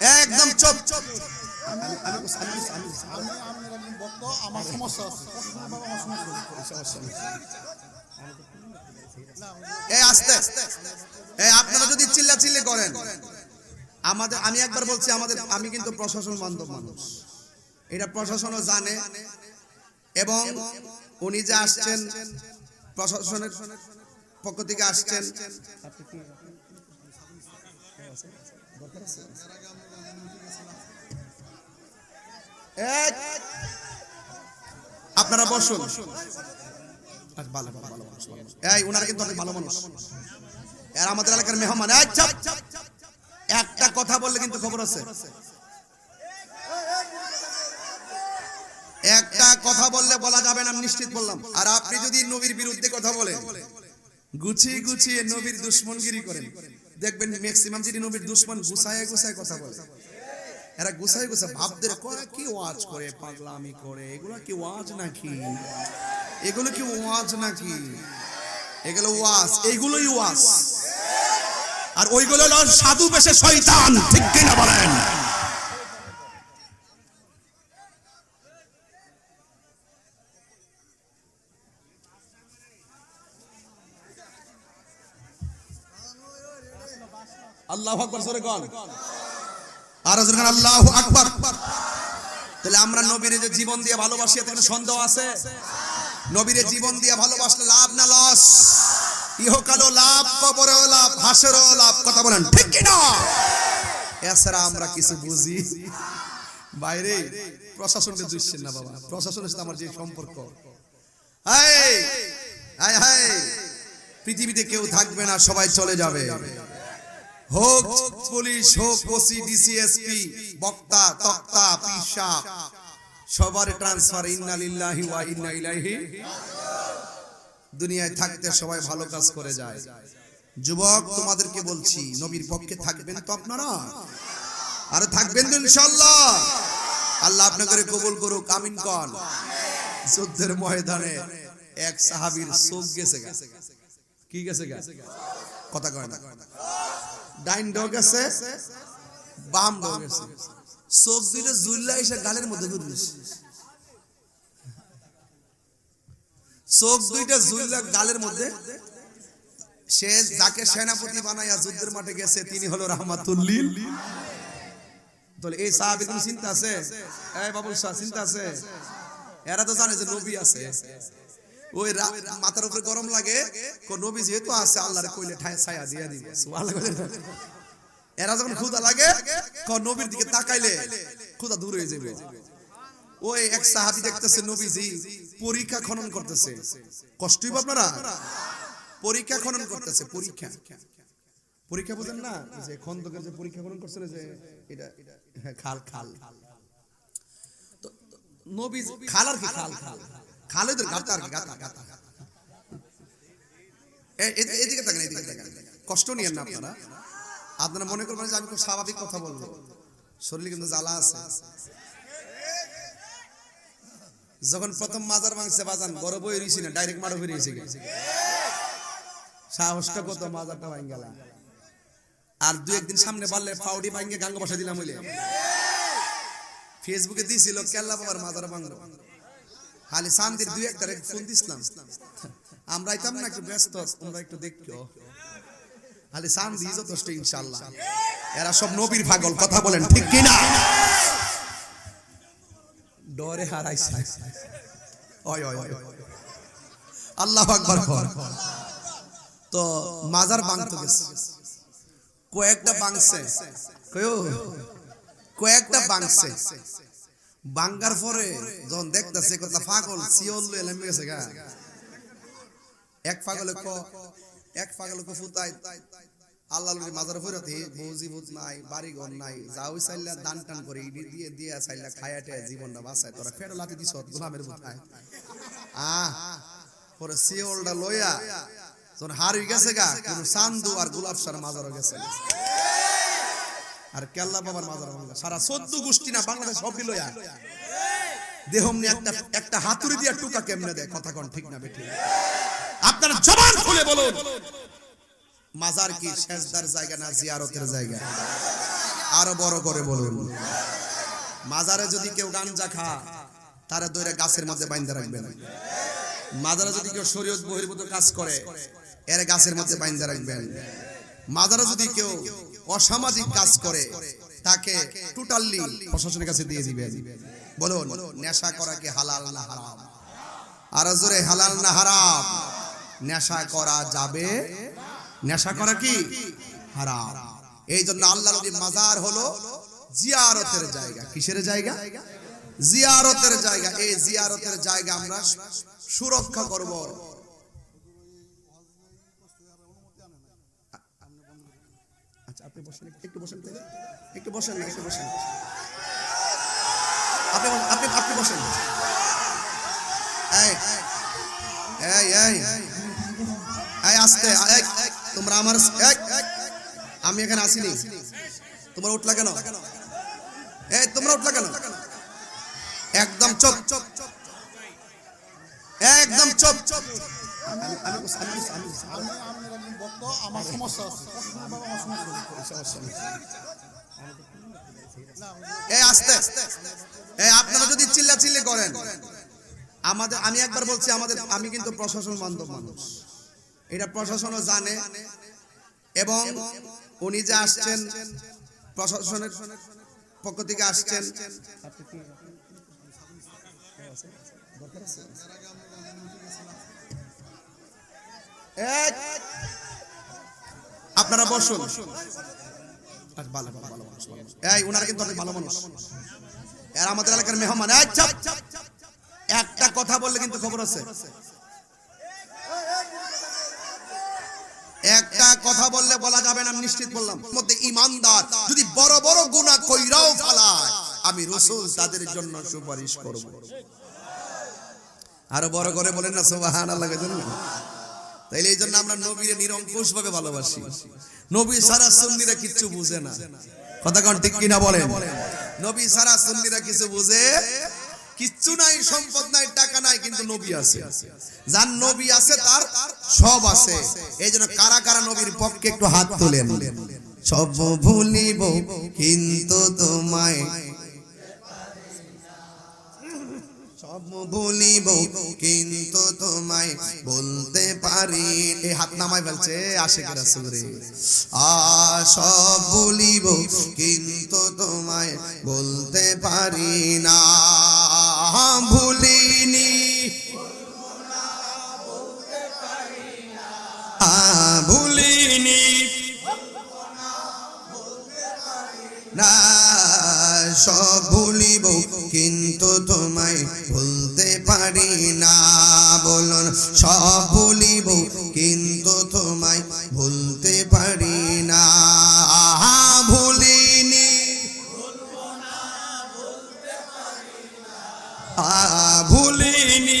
একদম চুপ। আছে। এই আস্তে। এই আপনারা যদি চিল্লা চিল্লি করেন, আমাদের আমি একবার বলছি, আমাদের আমি কিন্তু প্রশাসন বান্ধব মানুষ। এটা প্রশাসনও জানে। এবং উনি যে আসছেন, প্রশাসনের পক্ষ থেকে আসছেন আপনারা বসুন। এই কিন্তু অনেক ভালো মানুষ। আমাদের এলাকার মেহমান। একটা কথা বললে কিন্তু খবর আছে। একটা কথা বললে বলা যাবে না, নিশ্চিত বললাম। আর আপনি যদি নবীর বিরুদ্ধে কথা বলেন। গুছিয়ে গুছিয়ে নবীর দুশ্মনগিরি করেন। দেখবেন ম্যাক্সিমাম যদি নবীর দুশ্মন গুছায় গুছায় কথা বলে। এরা গুছায় গুছায় ভাবদের কয়, কি ওয়াজ করে, পাগলামি করে? এগুলো কি ওয়াজ নাকি? এগুলো কি ওয়াজ নাকি? এগুলো ওয়াজ এইগুলোই ওয়াজ। আর ওইগুলো সাধু বেশে শয়তান, ঠিক কিনা বলেন? আল্লাহ আকবার সরে আর আল্লাহ তাহলে আমরা নবীর যে জীবন দিয়ে ভালোবাসি, এতে কোনো সন্দেহ আছে? নবীর জীবন দিয়ে ভালোবাসলে লাভ না লস? ইহকালও লাভ, কবরেও লাভ, হাসেরও লাভ, কথা বলেন ঠিক কি না এছাড়া আমরা কিছু বুঝি। বাইরে প্রশাসনকে দুইছেন না বাবা, প্রশাসনের সাথে আমার যে সম্পর্ক। পৃথিবীতে কেউ থাকবে না, সবাই চলে যাবে। হোক পুলিশ, হোক ওসি ডিসিএসপি বক্তা, তক্তা, পিসা, সবার ট্রান্সফার ইন্না লিল্লাহি ওয়া ইন্না ইলাইহি দুনিয়ায় থাকতে সবাই ভালো কাজ করে যায়। যুবক, তোমাদেরকে বলছি, নবীর পক্ষে থাকবেন তো আপনারা? আর থাকবেন তো ইনশাআল্লাহ। আল্লাহ আপনাদের কবুল করুক, আমিন কন। যুদ্ধের ময়দানে এক সাহাবীর চোখ গেছে কি গেছে কথা কয় না। ডাইন ডগ আছে, বাম ডগ আছে। চোখ জুল্লা এসে গালের মধ্যে চোখ দুইটা গালের মধ্যে সে যাকে সেনাপতি বানাইয়া যুদ্ধের মাঠে গেছে, তিনি হলো রহমাতুল্লিল। তাহলে এই সাহাবীর কোনো চিন্তা আছে? এই বাবুল চিন্তা আছে? এরা তো জানে যে নবী আছে। ওই মাথার উপরে গরম লাগে। নবী যেহেতু আছে আল্লাহর কইলে ঠায় ছায়া দিয়া। এরা যখন ক্ষুধা লাগে ক নবীর দিকে তাকাইলে ক্ষুধা দূর হয়ে যাবে। ওই এক সাহাবী দেখতেছে নবীজি পরীক্ষা খনন করতেছে। কষ্টই বা আপনারা? পরীক্ষা খনন করতেছে পরীক্ষা। পরীক্ষা বুঝেন না? যে খন্দকের যে পরীক্ষা খনন করছে যে এটা হ্যাঁ, খাল খাল। তো নবী খাল আর কি খাল খাল? খালেদের গাতা আর গাতা গাতা এদিকে থাকেন এদিকে থাকেন কষ্ট নিয়েন না আপনারা আপনারা মনে করবেন যে আমি খুব স্বাভাবিক কথা বলব শরীরে কিন্তু জ্বালা আছে যখন প্রথম মাজার মাংসে বাজান গরব হয়ে রয়েছি না ডাইরেক্ট মারো হয়ে রয়েছে সাহসটা কত মাজারটা ভাঙ গেল আর দু একদিন সামনে বাড়লে ফাউডি ভাঙ্গে গাঙ্গ বসা দিলাম হইলে ফেসবুকে দিয়েছিল কেল্লা বাবার মাজার ভাঙলো খালি শান্তির দুই একটা ফোন দিছিলাম। আমরা আইতাম না একটু ব্যস্ত, তোমরা একটু দেখো। খালি শান্তি যথেষ্ট ইনশাল্লাহ এরা সব নবীর পাগল, কথা বলেন ঠিক কিনা? ডরে হারাইছে। ওই ওই ওই আল্লাহ আকবার কর। তো মাজার বাংতে গেছে। কয়েকটা বাংছে। কয়ো? কয়েকটা বাংছে। বাঙ্গার পরে যখন দেখতেছে কথা পাগল সিওল এলামে গেছে গা। এক পাগলে ক, এক পাগলে ক ফুতাই আল্লাহ নবীর মাজার ফেরতে বৌজি ভূত নাই, বাড়ি ঘর নাই, যা ওই চাইলা দান টান করে ইডি দিয়ে দিয়ে চাইলা খায়াটে জীবনটা বাঁচায়। তোরা ফেরো লাতি দিছ, গোলামের ভূত খায় আহ, পরে সিওলটা লইয়া যখন হারি গেছে গা, কোন চান্দু আর গোলাপ সার মাজারও গেছে আর কেল্লা বাবার মাজার ভাঙ্গা সারা চোদ্দ গোষ্ঠী না, বাংলাদেশ সব লইয়া দেহম নিয়ে একটা একটা হাতুড়ি দিয়ে টুকা কেমনে দেয়? কথা কোন ঠিক না বেঠিক আপনারা জবান খুলে বলুন। মাজার কি জায়গা না জিয়ারতের জায়গা? আরও বড় করে বলুন। মাজারে যদি কেউ গাঞ্জা খা তারা দইরা গাছের মধ্যে বাইন্ধে রাখবেন। মাজারে যদি কেউ শরীয়ত বহির্ভূত কাজ করে, এর গাছের মধ্যে বাইন্ধে রাখবেন। মাজারে যদি কেউ অসামাজিক কাজ করে, তাকে টোটালি প্রশাসনের কাছে দিয়ে দিবেন বলুন, নেশা করা কি হালাল না হারাম? আর জোরে হালাল না হারাম? নেশা করা যাবে? নেশা করা কি হারাম? এই জন্য আল্লাহ নবীর মাজার হলো জিয়ারতের জায়গা। কিসের জায়গা? জিয়ারতের জায়গা। এই জিয়ারতের জায়গা আমরা সুরক্ষা করব। আপনি বসেন, একটু বসেন একটু বসেন। না, একটু বসেন। আপনি আপনি আপনি বসেন। তোমরা আমার আমি এখানে আসিনি। তোমরা উঠলা কেন? এই, তোমরা উঠলা কেন? একদম চুপ চুপ একদম চুপ আমি আমি আমি আমি আমি আমি একজন ভক্ত আমার সমস্যা আছে আমার সমস্যা নেই। এই আস্তে। এই আপনারা যদি চিল্লা চিল্লি করেন আমাদের আমি একবার বলছি আমাদের আমি কিন্তু প্রশাসন বান্ধব মানুষ। এটা প্রশাসনও জানে। এবং উনি যে আসছেন প্রশাসনের পক্ষ থেকে আসছেন আপনারা বসুন। একটা কথা বললে কিন্তু খবর আছে। একটা কথা বললে বলা যাবে না, নিশ্চিত বললাম। মধ্যে ইমানদার, যদি বড় বড় গুনাহ কইরাও ফালায়, আমি রসুল তাদের জন্য সুপারিশ করব। আরও বড় করে বলেন না জানেন তাইলে এই জন্য আমরা নবীরে নিরঙ্কুশ ভাবে ভালোবাসি। নবী সারা সুন্নিরা কিচ্ছু বুঝে না। কথা কোন ঠিক কিনা বলেন? নবী সারা সুন্নিরা কিছু বুঝে? কিচ্ছু নাই, সম্পদ নাই, টাকা নাই, কিন্তু নবী আছে। যার নবী আছে, তার সব আছে। এই জন্য কারা কারা নবীর পক্ষে একটু হাত তোলেন। সব ভুলিব, কিন্তু তোমায় সব কিন্তু তোমায় বলতে পারি। এই হাত নামায় ফেলছে আশেখ রাসুলরে আ সব ভুলিব, কিন্তু তোমায় বলতে পারি না। ভুলিনি। ভুলিনি। না, সব ভুলিব, কিন্তু পারি না বলুন সব ভুলিব কিন্তু তোমায় ভুলতে পারি না ভুলিনি। ভুলিনি।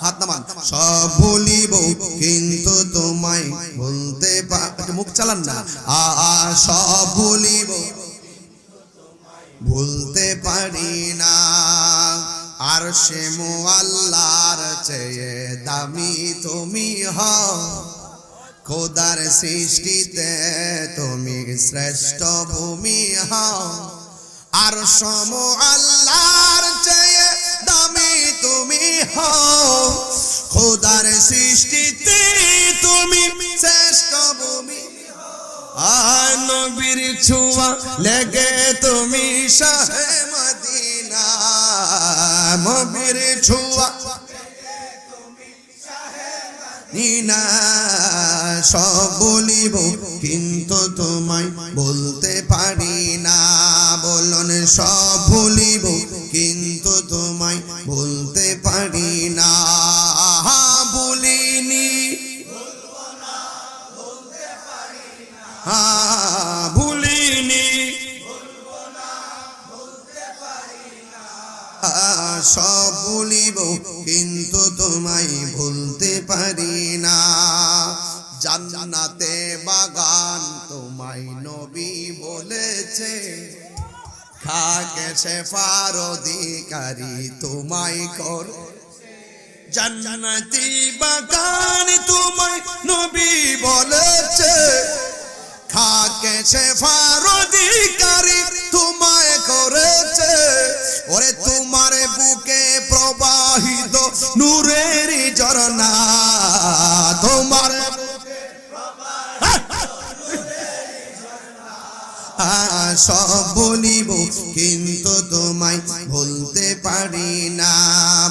হাত নামান সব ভুলিব কিন্তু তোমায় ভুলতে পা- একটু মুখ চালান না। আ, সব ভুলিব। ভুলতে পারি না। আর সে আল্লাহর চেয়ে দামি তুমি হও। খোদার সৃষ্টিতে তুমি শ্রেষ্ঠ ভূমি হও। আর সম আল্লাহর চেয়ে দামি তুমি হও। খোদার সৃষ্টিতে তুমি শ্রেষ্ঠ ভূমি নবীর ছোঁয়া লেগে তুমি মদিনা। নবীর ছোঁয়া নিনা সব বলিব, কিন্তু তোমায় বলতে পারি না। বলন, সব বলিব, কিন্তু তোমায় বলতে পারি ভুলিনি। সব ভুলিব, কিন্তু তোমায় ভুলতে পারি না। জান্নাতে বাগান তোমায় নবী বলেছে। থাকে সে পার অধিকারী তোমায় কর। জান্নাতি বাগান তোমায় নবী বলেছে। খাকে সে ফার তোমায় করেছে। ওরে তোমার বুকে প্রবাহিত নূরের ঝরনা তোমার সব বলিব, কিন্তু তোমায় ভুলতে পারি না।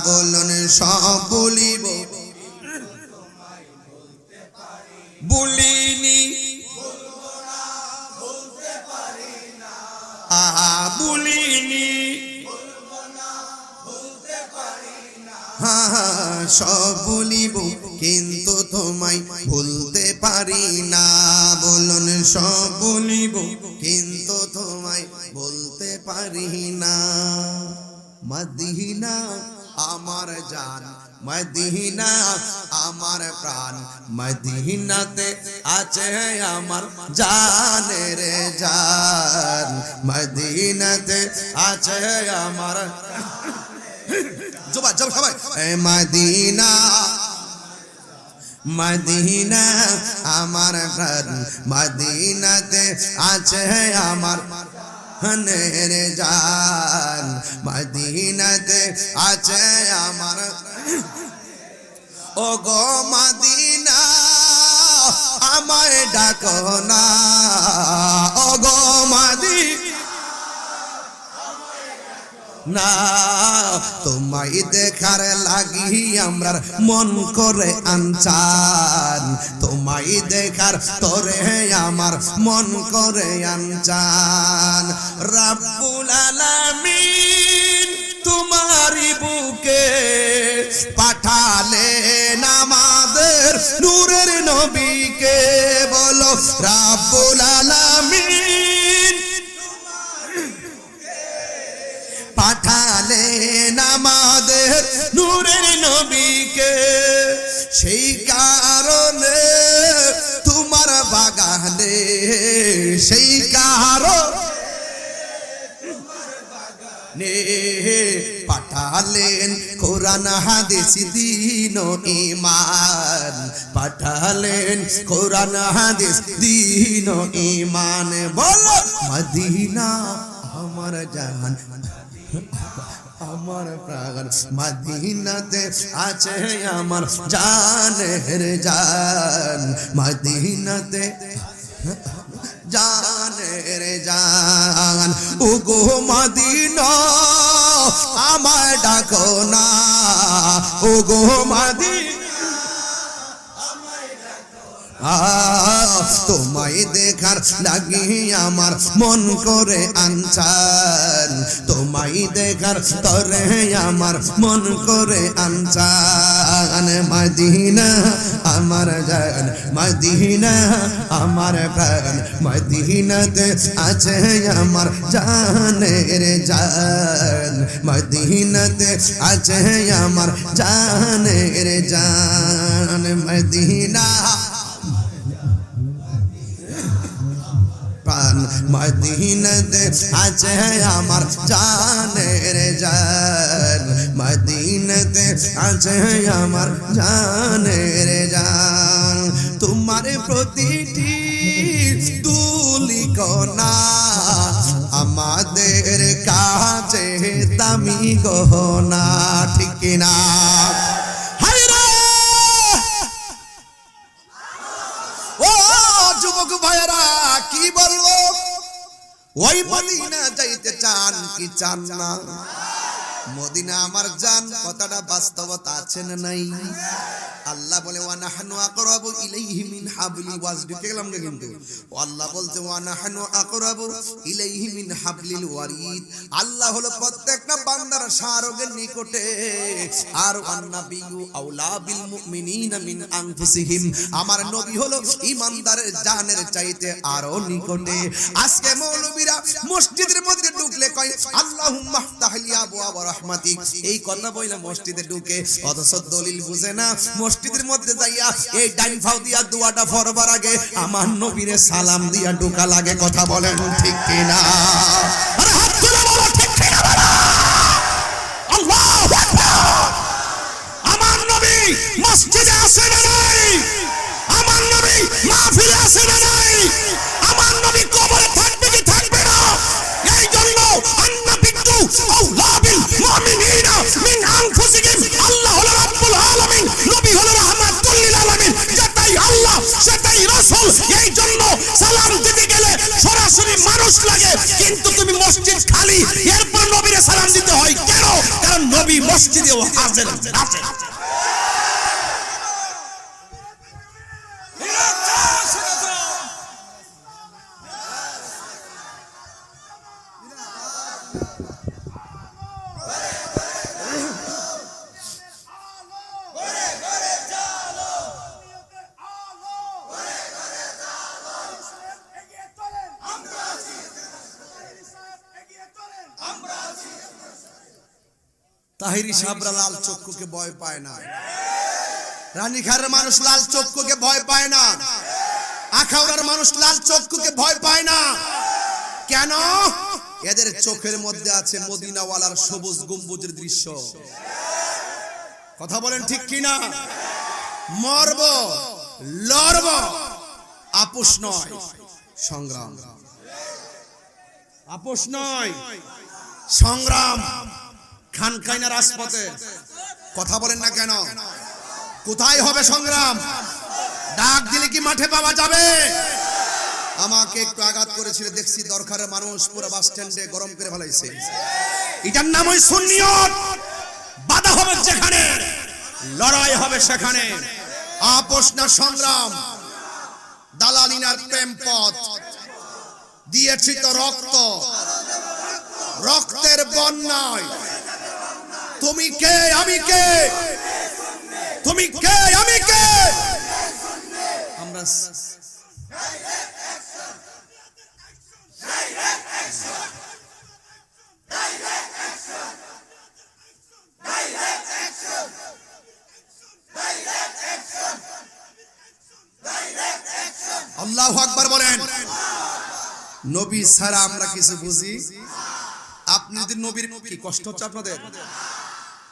বলুন, সব বলিব। বলিনি আহা হ্যাঁ, সব বলিব কিন্তু তোমায় ভুলতে পারি না। বলুন সব বলিব কিন্তু তোমায় বলতে পারি না। মদিনা আমার জান মদিনা, আমার প্রাণ মদিনাতে আছে আমার জানের জান। মদিনাতে আছে আমার জবা জবা সবাই। মদিনা মদিনা, আমার প্রাণ মদিনাতে আছে আমার হনের জান মদিনাতে আছে আমার। ও গো মদিনা, আমায় ডাকো না। ও গো মদিনা, না, তোমায় দেখার লাগি আমরার মন করে আনচান। তোমায় দেখার তোরে আমার মন করে আনচান। রাব্বুল আলামিন তোমারি বুকে পাঠালে নামাদের নূরের নবীকে। বলো, রাব্বুল আলামিন পাঠালেন আমাদের নূরের নবীকে। সেই কারণে তোমার বাগানে, সেই কারণ পাঠালেন কোরআন, হাদিস, দিন ইমান পাঠালেন কোরআন, হাদিস, দিন ইমান বলো, মদিনা, আমার জান আমার প্রাণ মদিনাতে আছে আমার জানের জান। মদিনাতে জানের জান। উগো মদিনা আমার ডাকো না। উগো মদিনা। তোমায় দেখার লাগি আমার মন করে আনচান। তোমায় দেখার তরে আমার মন করে আনচান। মদিনা, আমার জান মদিনা, আমার প্রাণ মদিনাতে আছে আমার জানের জান। মদিনাতে আছে আমার জানের জান। মদিনা প্রাণ মদিনাতে আছে আমার জানের জান। মদিনাতে আছে আমার জানের জান। তোমার প্রতিটি তুলি কণা আমাদের কাছে দামি গহনা, ঠিক না কি বলব? ওই মদিনা যাইতে চান কি চান না? মদিনা আমার জান, কথাটা বাস্তবতা আছে না নাই? আল্লাহ বলে, ওয়া নাহনু আকরাবু ইলাইহি মিন হাবলি ওয়াজদি ঢুকে গেলাম গে কিন্তু। ও আল্লাহ বলতে ওয়া নাহনু আকরাবু ইলাইহি মিন হাবলিল ওয়ারিদ আল্লাহ হলো প্রত্যেকটা বান্দার শারগের নিকটে। আর আন্নাবিয়ু আউলা বিল মুমিনিনা মিন আনফুসিহিম, আমার নবী হলো ঈমানদারের জানের চাইতে আরও নিকটে। আজকে মসজিদের মধ্যে ঢুকলে কয় তাহলিয়া এই কথা মসজিদে ঢুকে, অথচ দলিল বুঝে না, মসজিদের মধ্যে যাইয়া এই ডাইন দিয়া আগে আমার নবীরে সালাম দিয়া ঢুকা লাগে, কথা বলেন ঠিক কিনা? নবী মসজিদে হাজির আছেন তাহিরি সাবরা লাল চক্ষুকে ভয় পায় না। রানীখারের মানুষ লাল চক্ষুকে ভয় পায় না। আখাউড়ার মানুষ লাল চক্ষুকে ভয় পায় না। কেন? এদের চোখের মধ্যে আছে মদিনাওয়ালার সবুজ গম্বুজের দৃশ্য। কথা বলেন ঠিক কিনা? মরব লড়ব আপোষ নয়। সংগ্রাম। আপোষ নয়। সংগ্রাম। খানকাইনা রাজপথে। কথা বলেন না কেন? কোথায় হবে সংগ্রাম? ডাক দিলে কি মাঠে পাওয়া যাবে? আমাকে একটু আঘাত করেছিল, দেখছি দরকারের মানুষ পুরো বাস স্ট্যান্ডে গরম করে ফেলাইছে। এটার নাম ওই সুন্নিয়ত। বাধা হবে যেখানে, লড়াই হবে সেখানে। আপোষ না সংগ্রাম। দালালিনার প্রেম পথ। দিয়েছি তো রক্ত। রক্তের বন্যায়। তুমি কে? আমি কে? তুমি কে? আমি কে? আমরা আল্লাহ আকবার বলেন। নবী ছাড়া আমরা কিছু বুঝি? আপনি যদি নবীর কি কষ্ট হচ্ছে আপনাদের?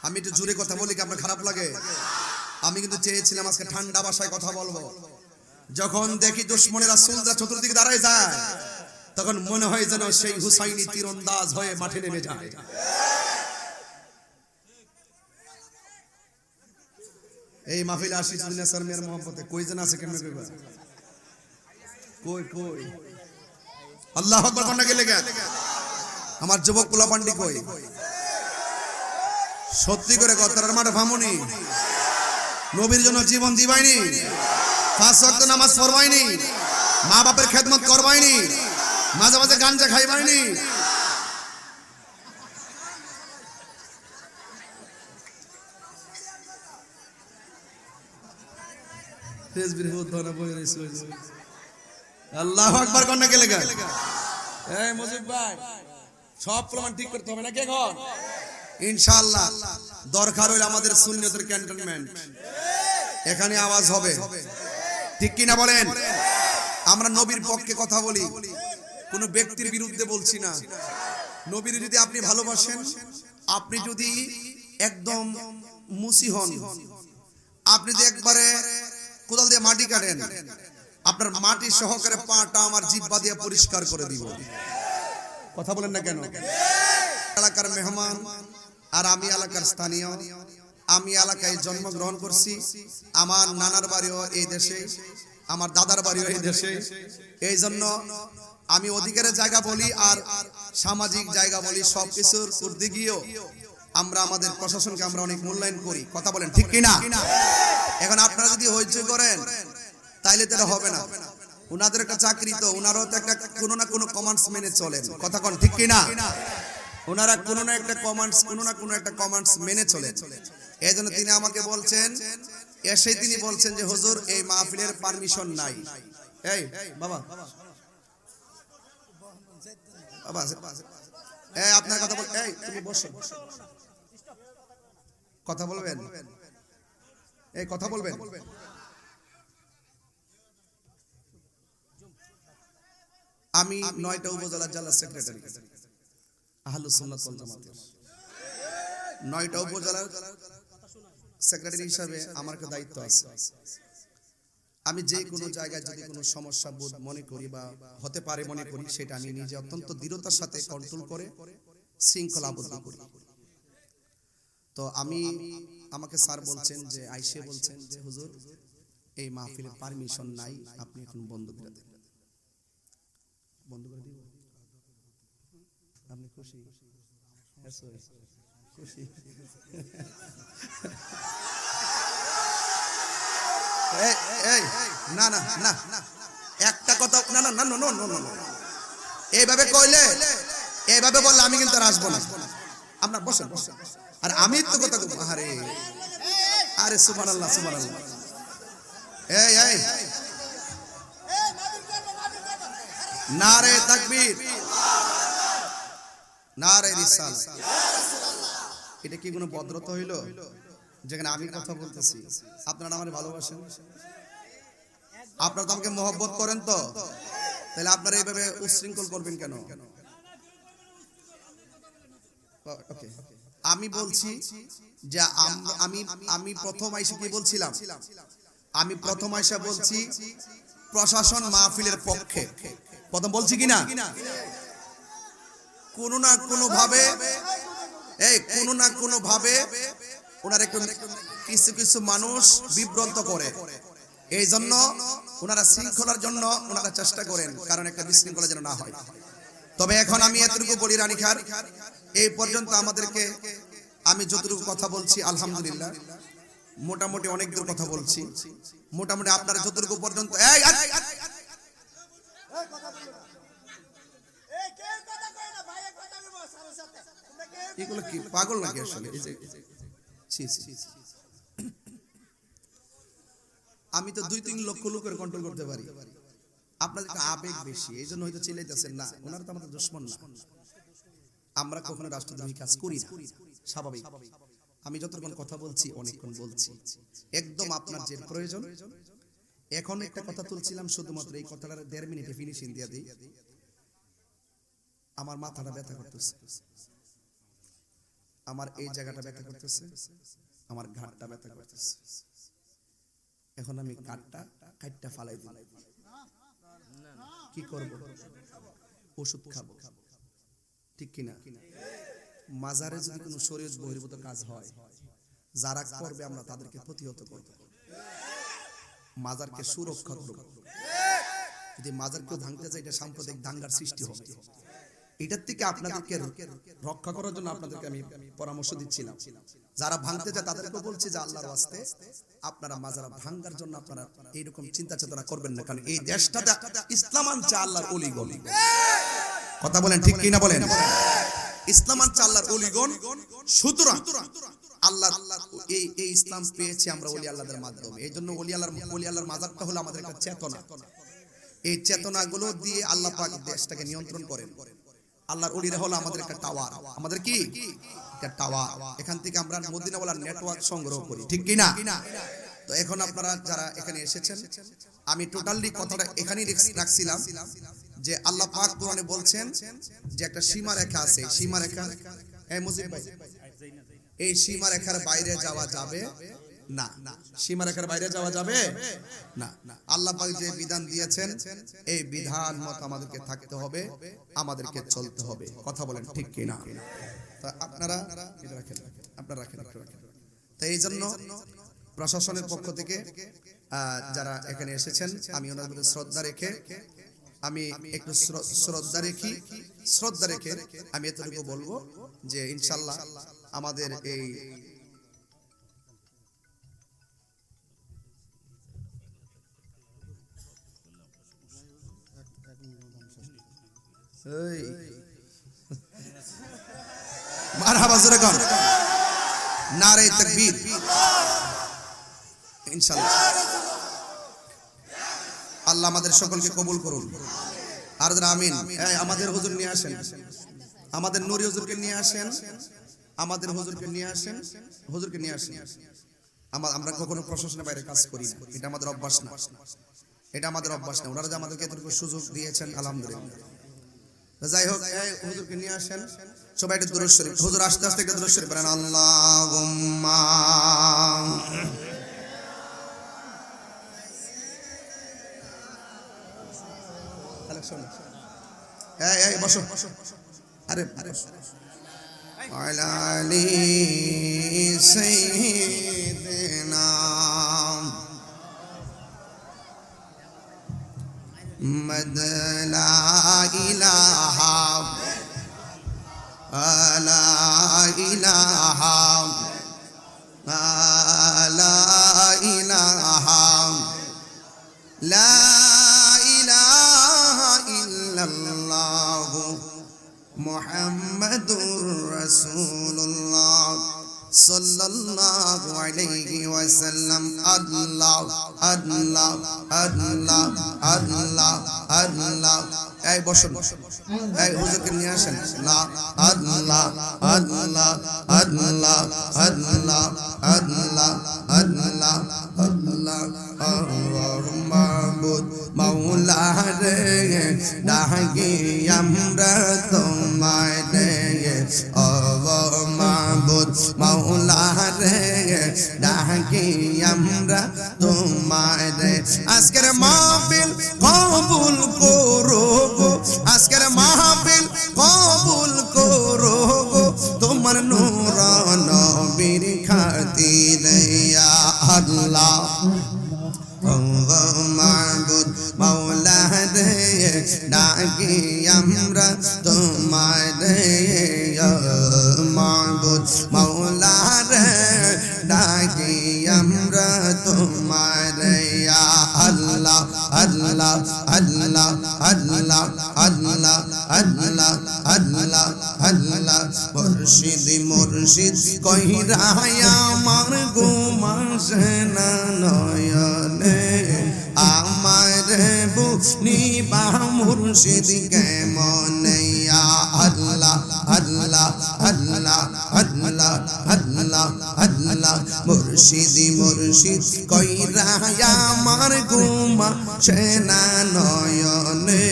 আমি একটু জোরে কথা বলি কি আপনার খারাপ লাগে? আমি কিন্তু চেয়েছিলাম আজকে ঠান্ডা ভাষায় কথা বলব। যখন দেখি দুশ্মনেরা সুলদা চতুর্দিকে দাঁড়ায় যায়, তখন মনে হয় যেন সেই হুসাইনি তীরন্দাজ হয়ে মাঠে নেমে যায়। এই মাহফিলে আসি দুনিয়া স্যার মেয়ের মোহাম্মতে কই যেন আছে কেমনে কইবা? কই কই? আল্লাহ আকবার কন্যা গেলে গেল আমার যুবক পোলাপান্ডি কই? সত্যি করে গতরার মাঠে ফামুনি নবীর জন্য জীবন দিবাইনি। পাঁচ নামাজ পড়বাইনি। মা বাপের খেদমত করবাইনি। মাঝে মাঝে গাঞ্জা খাইবাইনি। সব প্রমাণ ঠিক করতে হবে না কে ঘর? ইনশাআল্লাহ, দরকার হইলে আমাদের সুন্নিয়তের ক্যান্টনমেন্ট। এখানে আওয়াজ হবে। ঠিক কি না বলেন? আমরা নবীর পক্ষে কথা বলি, কোন ব্যক্তির বিরুদ্ধে বলছি না। নবীর যদি আপনি ভালোবাসেন, আপনি যদি একদম মুসি হন, আপনি যদি একবারে কোদাল দিয়ে মাটি কাটেন, আপনার মাটি সহকারে পাটা আমার জিব্বা দিয়ে পরিষ্কার করে দিব। কথা বলেন না কেন? এলাকার মেহমান আর আমি এলাকার স্থানীয়। আমি এলাকায় জন্মগ্রহণ করছি। আমার নানার বাড়িও এই দেশে। আমার দাদার বাড়িও এই দেশে। এই জন্য আমি অধিকারের জায়গা বলি আর সামাজিক জায়গা বলি সব কিছুর ঊর্ধ্বে গিয়েও আমরা আমাদের প্রশাসনকে আমরা অনেক মূল্যায়ন করি। কথা বলেন ঠিক কিনা? এখন আপনারা যদি হইচই করেন, তাইলে তো হবে না। ওনাদের একটা চাকরি তো ওনারও তো একটা কোনো না কোনো কমান্ডস মেনে চলেন। কথা কোন ঠিক কিনা? ওনারা কোনো না একটা কমান্ডস কোনো না কোনো একটা কমান্ডস মেনে চলে এই জন্য তিনি আমাকে বলছেন এসে তিনি বলছেন যে, হুজুর, এই মাহফিলের পারমিশন নাই। এই, বাবা। বাবা এই, আপনার কথা বল এই, তুমি বসো। কথা বলবেন? এই, কথা বলবেন? আমি নয়টা উপজেলা জেলা সেক্রেটারি সেক্রেটারি হিসাবে আমার দায়িত্ব আমি যে কোনো জায়গায় যদি কোনো সমস্যা বোধ মনে করি বা হতে পারে মনে করি, সেটা আমি নিজে অত্যন্ত দৃঢ়তার সাথে কন্ট্রোল করে শৃঙ্খলাবদ্ধ করি। তো আমি, আমাকে স্যার বলছেন যে, আইসে বলছেন যে, হুজুর, এই মাহফিলের পারমিশন নাই, আপনি এখন বন্ধ করে দেন। বন্ধ করে দিব? আপনি খুশি? খুশি। এই এই না না না একটা কথা না না না না না না না। এইভাবে কইলে এইভাবে বললে আমি কিন্তু আর আসব না। আপনার বসেন বসেন। আর আমি তো কথা বলব আরে আরে সুবহানাল্লাহ আল্লাহ এই এই। নারে তাকবীর। রিসাল। এটা কি কোনো ভদ্রতা হইল? যেখানে আমি কথা বলতেছি। আপনারা আমার ভালোবাসেন। আপনারা তো আমাকে মহব্বত করেন তো। তাহলে আপনারা এইভাবে উচ্ছৃঙ্খল করবেন কেন? আমি বলছি যে আমি আমি প্রথম আইসা কি বলছিলাম? আমি প্রথম আইসা বলছি প্রশাসন মাহফিলের পক্ষে। প্রথম বলছি কিনা কোনো না কোনো ভাবে, এই, কোনো না কোনো ভাবে ওনার একটু কিছু কিছু মানুষ বিভ্রান্ত করে। এই জন্য ওনারা শৃঙ্খলার জন্য ওনারা চেষ্টা করেন, কারণ একটা বিশৃঙ্খলা যেন না হয়। তবে এখন আমি এতটুকু বলি, রানী খার এই পর্যন্ত আমাদেরকে আমি যতটুকু কথা বলছি, আলহামদুলিল্লাহ, মোটামুটি অনেক দূর কথা বলছি। মোটামুটি আপনারা যতটুকু পর্যন্ত, এই এগুলো কি? পাগল নাকি আসলে। আমি তো দুই তিন লক্ষ লোকের কন্ট্রোল করতে পারি। আপনাদের আবেগ বেশি, এই জন্য হয়তো চিল্লাইতেছেন, না, ওনারা তো আমাদের দুশ্মন না। আমরা কখনো রাষ্ট্রদ্রোহী কাজ করি না। স্বাভাবিক। আমি যতক্ষণ কথা বলছি, অনেকক্ষণ বলছি। একদম আপনার যে প্রয়োজন। এখন একটা কথা তুলছিলাম, শুধুমাত্র এই কথাটা দেড় মিনিটে ফিনিশিং দিয়ে দিই। আমার মাথাটা ব্যথা করতেছে। আমার এই জায়গাটা ব্যথা করতেছে, আমার ঘাটটা ব্যথা করতেছে। এখন আমি কাঠটা কাঠটা ফালাই দিই কি করব? ওষুধ খাব। ঠিক কিনা? মাজারে যদি কোনো শরীর বহির্ভূত কাজ হয় যারা করবে আমরা তাদেরকে প্রতিহত করব। মাজারকে সুরক্ষা করব। যদি মাজার কেউ ভাঙতে যায়, এটা সাম্প্রদায়িক দাঙ্গার সৃষ্টি হবে। এটার থেকে আপনাদেরকে রক্ষা করার জন্য আপনাদেরকে আমি পরামর্শ দিচ্ছিলাম। যারা ভাঙতে যায় তাদেরকে বলছি যে আল্লাহর ওয়াস্তে আপনারা মাজারা ভাঙ্গার জন্য আপনারা এইরকম চিন্তা চেতনা করবেন না, কারণ এই দেশটাতে ইসলাম আনছে আল্লাহর অলিগণ। কথা বলেন ঠিক কিনা বলেন? ইসলাম আনছে আল্লাহর অলিগণ, সুতরাং আল্লাহ এই এই ইসলাম পেয়েছি আমরা অলি আল্লাহদের মাধ্যমে। এই জন্য অলি আল্লাহর অলি আল্লাহর মাজারটা হলো আমাদের একটা চেতনা। এই চেতনাগুলো দিয়ে আল্লাহ পাক দেশটাকে নিয়ন্ত্রণ করেন। আল্লাহর অলিরা হলো আমাদের একটা টাওয়ার আমাদের কি? একটা টাওয়ার এখান থেকে আমরা মদিনা বলার নেটওয়ার্ক সংগ্রহ করি। ঠিক কি না তো এখন আপনারা যারা এখানে এসেছেন, আমি টোটালি কথাটা এখানেই রেখ- রাখছিলাম যে আল্লাহ পাক কোরআনে বলছেন যে একটা সীমা রেখা আছে। সীমা রেখা এই মুজিব ভাই, এই সীমা রেখার বাইরে যাওয়া যাবে না না। সীমা রেখার বাইরে যাওয়া যাবে? না না। আল্লাহ পাক যে বিধান দিয়েছেন, এই বিধান মত আমাদেরকে থাকতে হবে, আমাদেরকে চলতে হবে। কথা বলেন ঠিক কি না তা আপনারা রাখেন আপনারা রাখেন তো এই জন্য প্রশাসনের পক্ষ থেকে যারা এখানে এসেছেন, আমি ওনার প্রতি শ্রদ্ধা রেখে, আমি একটু শ্রদ্ধা রেখি, শ্রদ্ধা রেখে আমি এতটুকু বলব যে ইনশাল্লাহ আমাদের এই আল্লাহ আমাদের সকলকে কবুল করুন। আর আমিন আমাদের হুজুর নিয়ে আসেন। আমাদের নুরি হুজুরকে নিয়ে আসেন। আমাদের হুজুরকে নিয়ে আসেন। হুজুরকে নিয়ে আসেন। আমা- আমরা কখনো প্রশাসনের বাইরে কাজ করি এটা আমাদের অভ্যাস না। এটা আমাদের অভ্যাস না। ওনারা যে আমাদেরকে এতটুকু সুযোগ দিয়েছেন, আলহামদুলিল্লাহ। যাই হোক হুজুরকে নিয়ে আসেন। সবাই একটু দূর শরীফ। হুজুর আস্তে আস্তে একটু দূর শরীফ আল্লাহ আরে আরে। আলালি محمد لا إله. لا إله. لا إله. لا إله إلا الله محمد رسول সাল্লাল্লাহু আলাইহি ওয়াসাল্লাম, আল্লাহ আল্লাহ আল্লাহ আল্লাহ আল্লাহ। এই বসুন। এই হুজুরকে নিয়ে আসেন। লা, আল্লাহ আল্লাহ আল্লাহ আল্লাহ আল্লাহ আল্লাহ আল্লাহ। আল্লাহুম্মা বুদ ডাকি আমরা তোমায় রে ও खुद मौला रे डाकी अमरा तुम्हारे आजकल महफिल कबूल करो गो आजकल महफिल कबूल करो गो तुम्हार नूर नबीर खातिर या अल्लाह ডাকি আমরা তোমার দে মা মাওলা রে ডাকি আমরা তোমার আল্লাহ আল্লাহ আল্লাহ আল্লাহ আল্লাহ আল্লাহ আল্লাহ আল্লাহ। মুর্শিদ মুর্শিদ কহিরা আমার ঘুমাসে না নয়নে। আমার বুনি বা মুর্শিদ কেমন? মুর্শিদ কইরা আমার ঘুমা সেনা নয়নে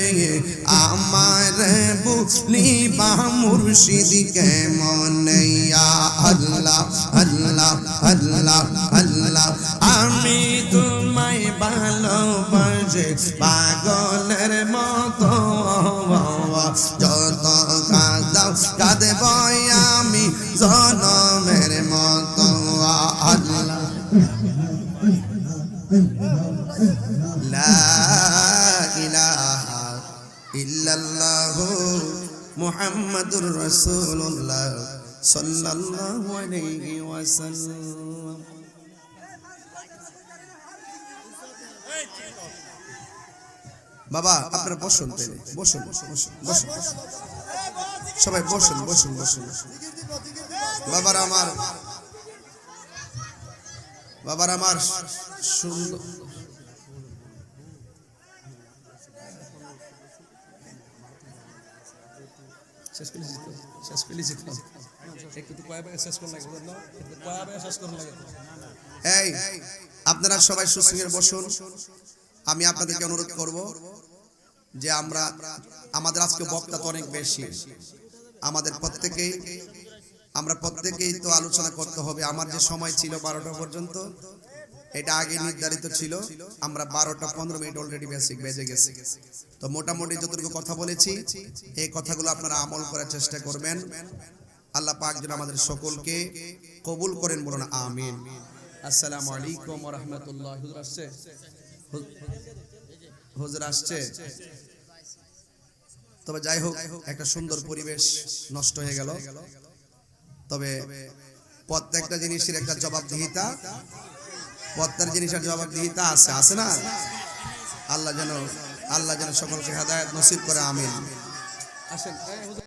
আমার বুনি বা মুর্শিদ কেমন? আল্লাহ আল্লাহ আল্লাহ আল্লাহ, আমি তোমায় ভালোবাসে, পাগলের মতো লা ইলাহা ইল্লাল্লাহু মুহাম্মাদুর রাসূলুল্লাহ সাল্লাল্লাহু আলাইহি ওয়াসাল্লাম। বাবা, আপনারা বসুন বসুন বসুন বসুন সবাই বসুন বসুন বসুন। বাবার আমার বাবার আমার সুন্দর। শেষ করে দিত শেষ করে দিত একটু তো শেষ করে লাগে বুঝলো একটু শেষ করে লাগে এই আপনারা সবাই সুসঙ্গের বসুন। আমি আপনাদেরকে অনুরোধ করব যে আমরা আমাদের আজকে বক্তা তো অনেক বেশি। আমাদের প্রত্যেকেই আমরা প্রত্যেকেই তো আলোচনা করতে হবে, আমার যে সময় ছিল বারোটা পর্যন্ত, এটা আগে নির্ধারিত ছিল, আমরা বারোটা পনেরো মিনিট অলরেডি বেসিক বেজে গেছে। তো মোটামুটি যতটুকু কথা বলেছি, এই কথাগুলো আপনারা আমল করার চেষ্টা করবেন। আল্লাহ পাক যেন আমাদের সকলকে কবুল করেন, বলুন আমিন। আসসালামু আলাইকুম রাহমাতুল্লাহ হুজুর আসছে হুজুর আসছে? তবে যাই হোক, একটা সুন্দর পরিবেশ নষ্ট হয়ে গেল। তবে প্রত্যেকটা জিনিসের একটা জবাবদিহিতা প্রত্যেক জিনিসের জবাবদিহিতা আছে আছে না? আল্লাহ যেন আল্লাহ যেন সকলকে হেদায়ত নসিব করে, আমিন। আসেন।